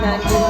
Thank you.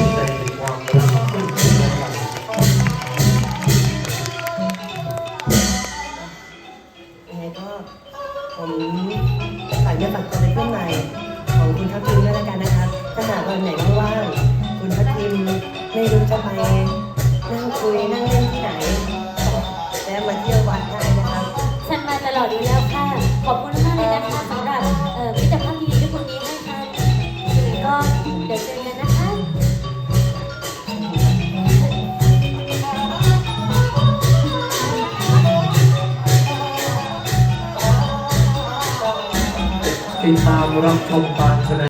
ไม่รู้จะไปนั่งคุยนั่งเล่นที่ไหน แล้วมาเที่ยววัดได้นะครับฉันมาตลอดอยู่แล้วค่ะ ขอบคุณมากเลยนะคะสำหรับเอ่อมิตรภาพที่ดีที่คุณมีให้ค่ะยังไงก็เดี๋ยวเจอกันนะคะติดตามรับชมการแสดง